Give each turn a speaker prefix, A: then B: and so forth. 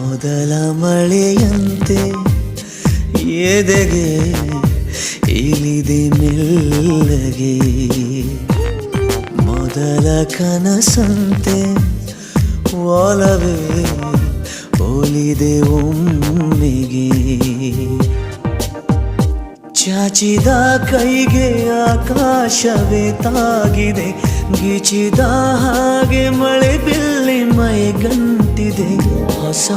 A: ಮೊದಲ ಮಳೆಯಂತೆ ಎದೆಗೆ ಇಳಿದೆ ಮೆಲ್ಲಗೆ? ಮೊದಲ ಕನಸಂತೆ ಒಲವೇ ಒಲಿದೆ ಒಮ್ಮೆಗೆ? ಚಾಚಿದ ಕೈಗೆ ಆಕಾಶವೇ ತಾಗಿದೆ, ಗಿಚಿದ ಹಾಗೆ ಮಳೆ ಬಿಲ್ಲಿ ಮೈ ಗಂಟಿದೆ ಹೊಸ